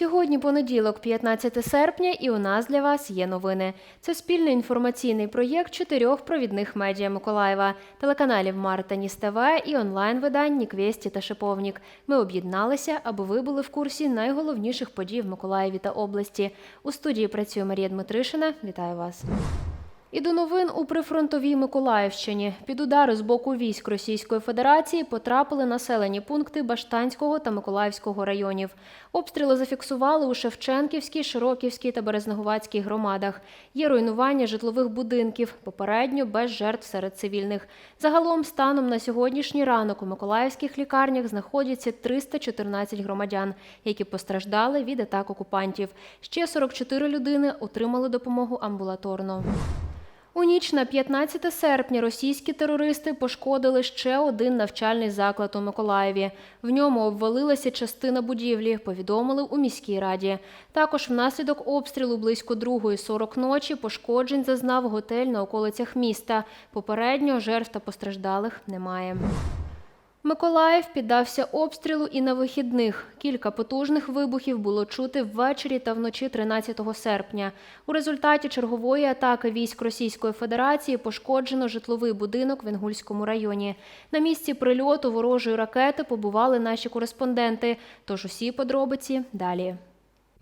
Сьогодні понеділок, 15 серпня, і у нас для вас є новини. Це спільний інформаційний проєкт чотирьох провідних медіа Миколаєва, телеканалів Марта ТВ і онлайн-видань Ніквесті та Шиповнік. Ми об'єдналися, аби ви були в курсі найголовніших подій в Миколаєві та області. У студії працює Марія Дмитришина. Вітаю вас. І до новин у прифронтовій Миколаївщині. Під удари з боку військ Російської Федерації потрапили населені пункти Баштанського та Миколаївського районів. Обстріли зафіксували у Шевченківській, Широківській та Березновацькій громадах. Є руйнування житлових будинків, попередньо без жертв серед цивільних. Загалом, станом на сьогоднішній ранок у миколаївських лікарнях знаходяться 314 громадян, які постраждали від атак окупантів. Ще 44 людини отримали допомогу амбулаторно. У ніч на 15 серпня російські терористи пошкодили ще один навчальний заклад у Миколаєві. В ньому обвалилася частина будівлі, повідомили у міській раді. Також внаслідок обстрілу близько 2.40 ночі пошкоджень зазнав готель на околицях міста. Попередньо жертв та постраждалих немає. Миколаїв піддався обстрілу і на вихідних. Кілька потужних вибухів було чути ввечері та вночі 13 серпня. У результаті чергової атаки військ Російської Федерації пошкоджено житловий будинок в Інгульському районі. На місці прильоту ворожої ракети побували наші кореспонденти. Тож усі подробиці далі.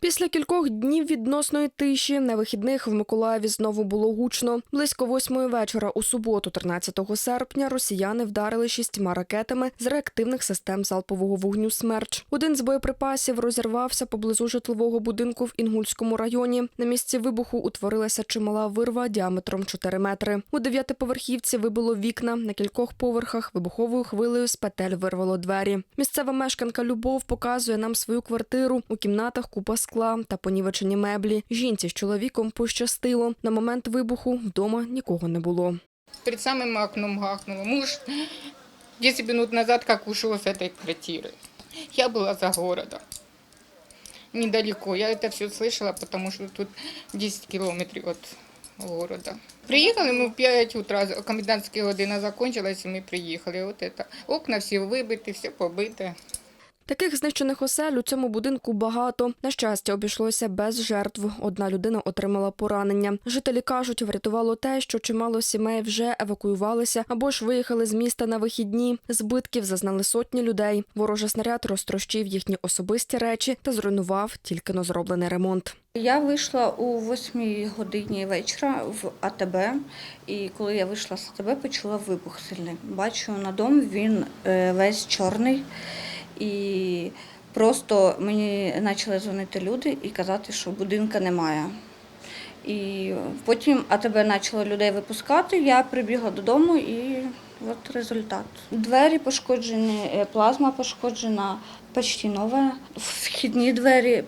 Після кількох днів відносної тиші на вихідних в Миколаєві знову було гучно. Близько восьмої вечора у суботу, 13 серпня, росіяни вдарили шістьма ракетами з реактивних систем залпового вогню «Смерч». Один з боєприпасів розірвався поблизу житлового будинку в Інгульському районі. На місці вибуху утворилася чимала вирва діаметром 4 метри. У дев'ятиповерхівці вибило вікна. На кількох поверхах вибуховою хвилею з петель вирвало двері. Місцева мешканка Любов показує нам свою квартиру. У кімнатах купа скла та понівечені меблі. Жінці з чоловіком пощастило. На момент вибуху вдома нікого не було. Перед самым окном гахнуло. Муж 10 минут назад как ушел с этой квартиры. Я была за городом. Недалеко. Я это все слышала, потому что тут 10 километров от города. Приехали мы в 5 утра, комендантская година закончилась, и мы приехали. Вот это. Окна все выбиты, все побито. Таких знищених осель у цьому будинку багато. На щастя, обійшлося без жертв. Одна людина отримала поранення. Жителі кажуть, врятувало те, що чимало сімей вже евакуювалися або ж виїхали з міста на вихідні. Збитків зазнали сотні людей. Ворожий снаряд розтрощив їхні особисті речі та зруйнував тільки но зроблений ремонт. Я вийшла у 8 годині вечора в АТБ, і коли я вийшла з АТБ, почула вибух сильний. Бачу на дом, він е, весь чорний. І просто мені почали дзвонити люди і казати, що будинка немає. І потім АТБ почало людей випускати, я прибігла додому і от результат. Двері пошкоджені, е, плазма пошкоджена, почти нова. Вхідні двері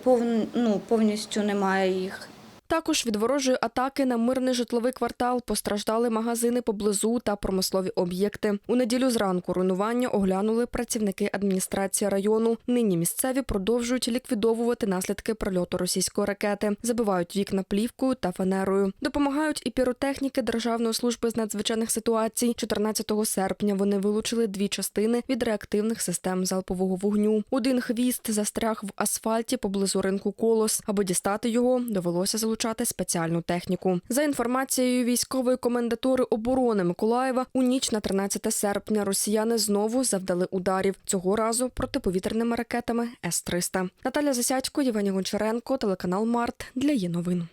ну, повністю немає їх. Також від ворожої атаки на мирний житловий квартал постраждали магазини поблизу та промислові об'єкти. У неділю зранку руйнування оглянули працівники адміністрації району. Нині місцеві продовжують ліквідовувати наслідки прильоту російської ракети, забивають вікна плівкою та фанерою. Допомагають і піротехніки Державної служби з надзвичайних ситуацій. 14 серпня вони вилучили дві частини від реактивних систем залпового вогню. Один хвіст застряг в асфальті поблизу ринку Колос. Аби дістати його, довелося залучати спеціальну техніку. За інформацією військової комендатури оборони Миколаєва, у ніч на 13 серпня росіяни знову завдали ударів цього разу протиповітряними ракетами С-300. Наталя Засядько, Євгеній Гончаренко, телеканал Март для є новин.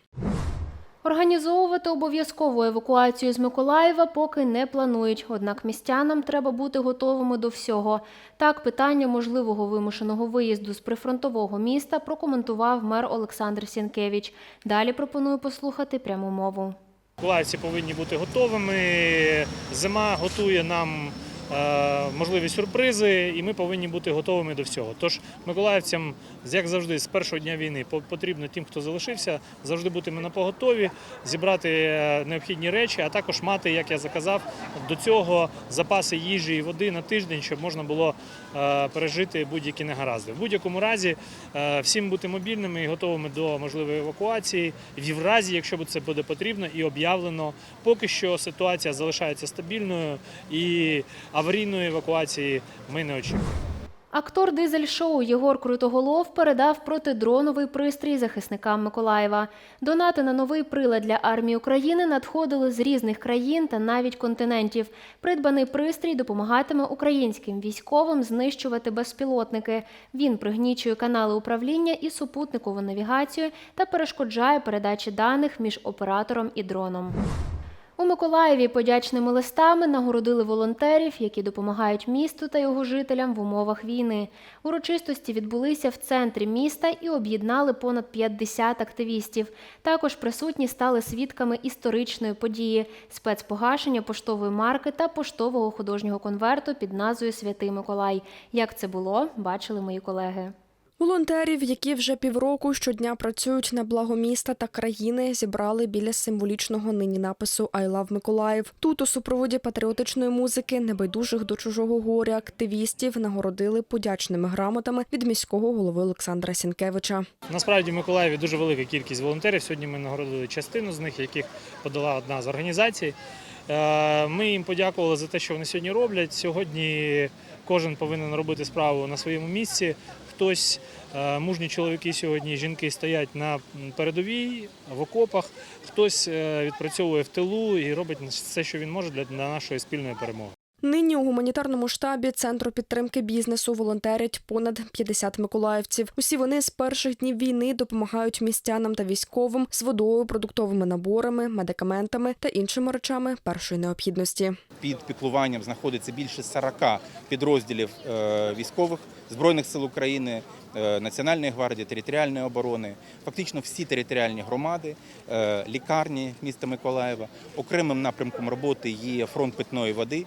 Організовувати обов'язкову евакуацію з Миколаєва поки не планують. Однак містянам треба бути готовими до всього. Так, питання можливого вимушеного виїзду з прифронтового міста прокоментував мер Олександр Сінкевич. Далі пропоную послухати пряму мову. Миколаївці повинні бути готовими. Зима готує нам можливі сюрпризи, і ми повинні бути готовими до всього. Tож миколаївцям, як завжди, з першого дня війни потрібно тим, хто залишився, завжди бути на поготові, зібрати е, необхідні речі, а також мати, як я заказав, до цього запаси їжі і води на тиждень, щоб можна було е, пережити будь-які негаразди. В будь-якому разі е, всім бути мобільними і готовими до можливої евакуації. В разі, якщо це буде потрібно і об'явлено, поки що ситуація залишається стабільною і аварійної евакуації ми не очікуємо. Актор дизель-шоу Єгор Крутоголов передав протидроновий пристрій захисникам Миколаєва. Донати на новий прилад для армії України надходили з різних країн та навіть континентів. Придбаний пристрій допомагатиме українським військовим знищувати безпілотники. Він пригнічує канали управління і супутникову навігацію та перешкоджає передачі даних між оператором і дроном. У Миколаєві подячними листами нагородили волонтерів, які допомагають місту та його жителям в умовах війни. Урочистості відбулися в центрі міста і об'єднали понад 50 активістів. Також присутні стали свідками історичної події спецпогашення поштової марки та поштового художнього конверту під назвою Святий Миколай. Як це було, бачили мої колеги. Волонтерів, які вже півроку щодня працюють на благо міста та країни, зібрали біля символічного нині напису «I love Миколаїв». Тут у супроводі патріотичної музики небайдужих до чужого горя активістів нагородили подячними грамотами від міського голови Олександра Сінкевича. Насправді в Миколаєві дуже велика кількість волонтерів. Сьогодні ми нагородили частину з них, яких подала одна з організацій. Е, Ми їм подякували за те, що вони сьогодні роблять. Сьогодні кожен повинен робити справу на своєму місці. Хтось е, мужні чоловіки сьогодні, жінки стоять на передовій в окопах, хтось е, відпрацьовує в тилу і робить все, що він може для для нашої спільної перемоги. Нині у гуманітарному штабі центру підтримки бізнесу волонтерять понад 50 миколаївців. Усі вони з перших днів війни допомагають містянам та військовим з водою, продуктовими наборами, медикаментами та іншими речами першої необхідності. під піклуванням знаходиться більше 40 підрозділів е, військових збройних сил України, е, Національної гвардії, територіальної оборони, фактично всі територіальні громади, е, лікарні міста Миколаєва. Окремим напрямком роботи є фронт питної води.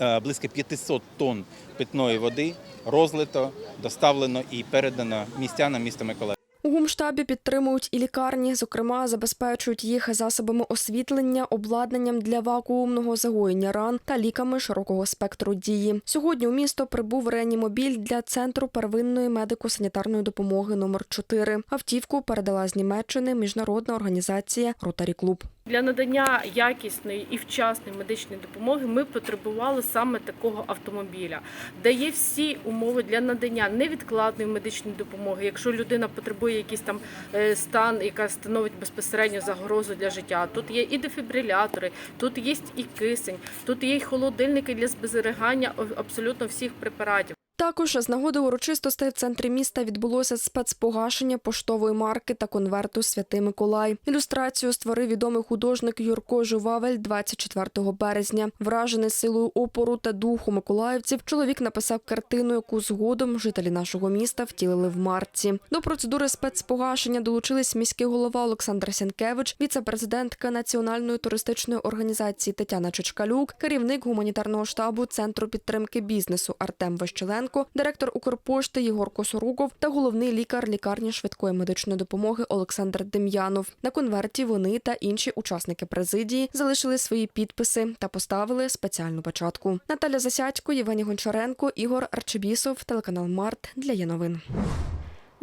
Е, Близько 500 тонн питної води розлито, доставлено і передано містянам міста Миколаєва. У гумштабі підтримують і лікарні, зокрема, забезпечують їх засобами освітлення, обладнанням для вакуумного загоєння ран та ліками широкого спектру дії. Сьогодні у місто прибув реанімобіль для центру первинної медико-санітарної допомоги номер 4 Автівку передала з Німеччини міжнародна організація Ротарі Клуб. Для надання якісної і вчасної медичної допомоги ми потребували саме такого автомобіля, де є всі умови для надання невідкладної медичної допомоги. Якщо людина потребує якийсь там е, стан, яка становить безпосередньо загрозу для життя. Тут є і дефібрилятори, тут є і кисень, тут є і холодильники для зберігання абсолютно всіх препаратів. Також з нагоди урочистостей в центрі міста відбулося спецпогашення поштової марки та конверту Святий Миколай. Ілюстрацію створив відомий художник Юрко Жувавель 24 березня. Вражений силою опору та духу миколаївців, чоловік написав картину, яку згодом жителі нашого міста втілили в марці. До процедури спецпогашення долучились міський голова Олександр Сянкевич, віце-президентка Національної туристичної організації Тетяна Чечкалюк, керівник гуманітарного штабу Центру підтримки бізнесу Артем Ващеленко, директор Укрпошти Єгор Косоруков та головний лікар лікарні швидкої медичної допомоги Олександр Дем'янов. На конверті вони та інші учасники президії залишили свої підписи та поставили спеціальну печатку. Наталя Засядько, Євгеній Гончаренко, Ігор Арчебісов, телеканал Март для є новин.